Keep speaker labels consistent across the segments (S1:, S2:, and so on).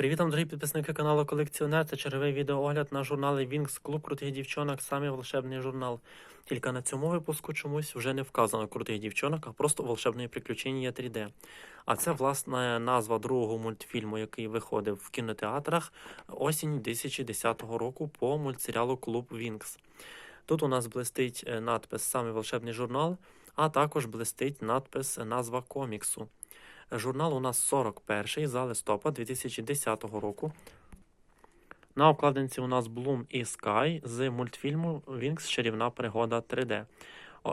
S1: Привіт, вам, дорогі підписники каналу Колекціонер. Це черговий відеоогляд на журнали Wings Клуб крутих дівчонок, самий волшебний журнал. Тільки на цьому випуску чомусь вже не вказано крутих дівчонок, а просто волшебне приключення 3D. А це власне назва другого мультфільму, який виходив в кінотеатрах осінь 2010 року по мультсеріалу Клуб Wings. Тут у нас блистить е, надпис Самий волшебний журнал, а також блистить надпис назва коміксу. Журнал у нас 41-й за листопад 2010 року. На обкладинці у нас Bloom і Sky з мультфільму Вінкс Чарівна пригода 3D.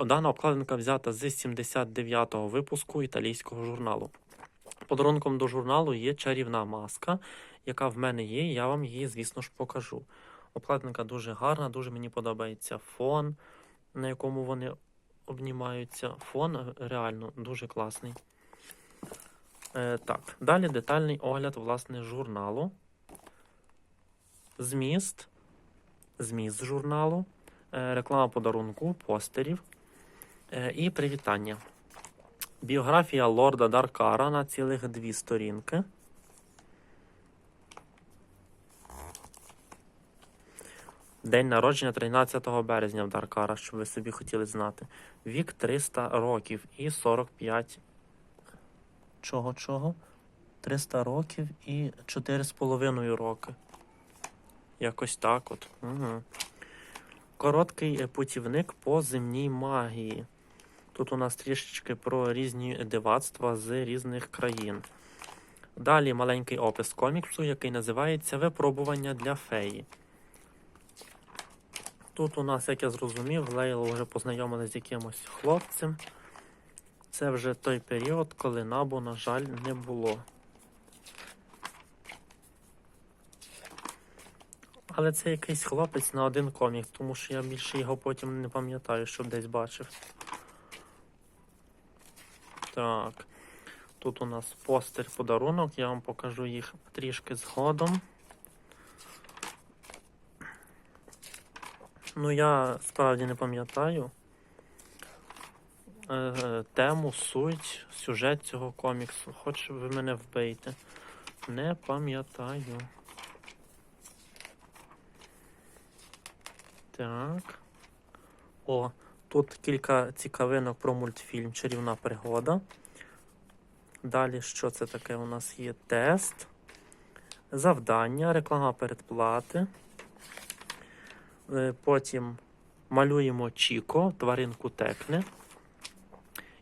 S1: Дана обкладинка взята з 79-го випуску італійського журналу. Подарунком до журналу є чарівна маска, яка в мене є, я вам її, звісно ж, покажу. Обкладинка дуже гарна, дуже мені подобається фон, на якому вони обнімаються. Фон е, реально дуже класний. Е, так, далі детальний огляд власне журналу. Зміст. Зміст журналу. Е, реклама подарунку, постерів е, і привітання. Біографія лорда Даркара на цілих дві сторінки. День народження 13 березня в Даркара, щоб ви собі хотіли знати. Вік 300 років і 45 чого чого? 300 років і 4,5 роки. Якось так от. Угу. Короткий е, путівник по земній магії. Тут у нас трішечки про різні дивацтва з різних країн. Далі маленький опис коміксу, який називається Випробування для феї. Тут у нас, як я зрозумів, Лейла вже познайомилася з якимось хлопцем. Це вже той період, коли набу, на жаль, не було. Але це якийсь хлопець на один комік, тому що я більше його потім не пам'ятаю, щоб десь бачив. Так. Тут у нас постер подарунок, я вам покажу їх трішки згодом. Ну, я справді не пам'ятаю е, тему, суть, сюжет цього коміксу. Хоч ви мене вбийте. Не пам'ятаю. Так. О, тут кілька цікавинок про мультфільм Чарівна пригода. Далі, що це таке? У нас є тест, завдання, реклама передплати. Е, Потім малюємо Чіко, тваринку текне.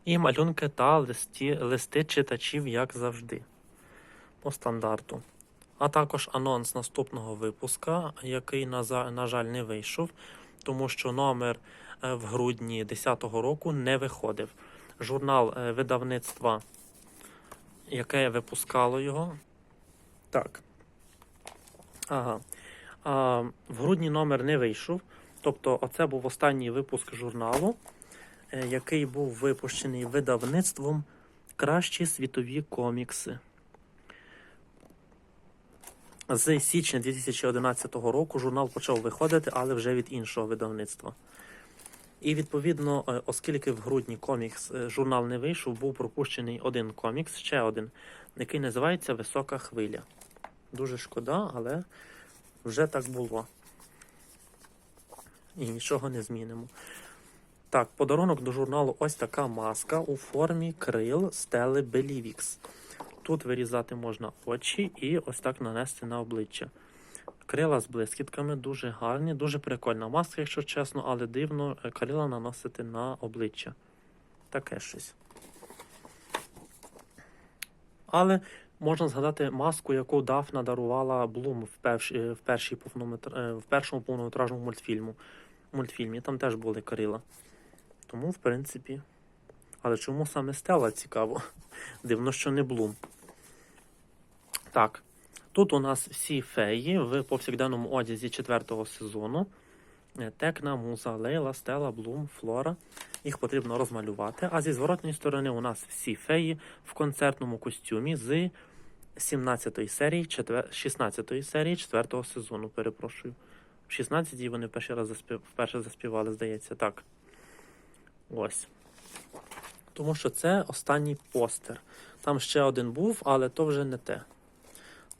S1: І малюнки та листі, листи читачів, як завжди, по стандарту. А також анонс наступного випуска, який, на, жаль, не вийшов, тому що номер е, в грудні 2010 року не виходив. Журнал е, видавництва, яке випускало його. Так. Ага. А, в грудні номер не вийшов. Тобто, оце був останній випуск журналу який був випущений видавництвом Кращі світові комікси. З січня 2011 року журнал почав виходити, але вже від іншого видавництва. І відповідно, е, оскільки в грудні комікс е, журнал не вийшов, був пропущений один комікс, ще один, який називається Висока хвиля. Дуже шкода, але вже так було. І нічого не змінимо. Так, подарунок до журналу ось така маска у формі крил стели Белівікс. Тут вирізати можна очі і ось так нанести на обличчя. Крила з блискітками дуже гарні, дуже прикольна маска, якщо чесно, але дивно е, крила наносити на обличчя. Таке щось. Але можна згадати маску, яку Дафна дарувала Блум в, перш, е, в, першій повнометр... е, в першому повнометражному мультфільму. мультфільмі. Там теж були крила. Тому, в принципі. Але чому саме Стелла цікаво? Дивно, що не Блум. Так. Тут у нас всі феї в повсякденному одязі четвертого сезону. Е, Текна, Муза, Лейла, Стела, Блум, Флора. Їх потрібно розмалювати. А зі зворотної сторони у нас всі феї в концертному костюмі з 17 серії, 16 серії 4 сезону. Перепрошую. В 16-й вони раз заспів... вперше заспівали, здається, так. Ось. Тому що це останній постер. Там ще один був, але то вже не те.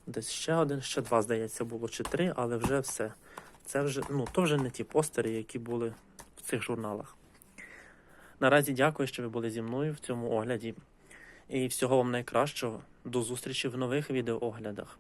S1: Десь ще один, ще два, здається, було, чи три, але вже все. Це вже, ну, то вже не ті постери, які були в цих журналах. Наразі дякую, що ви були зі мною в цьому огляді. І всього вам найкращого. До зустрічі в нових відеооглядах.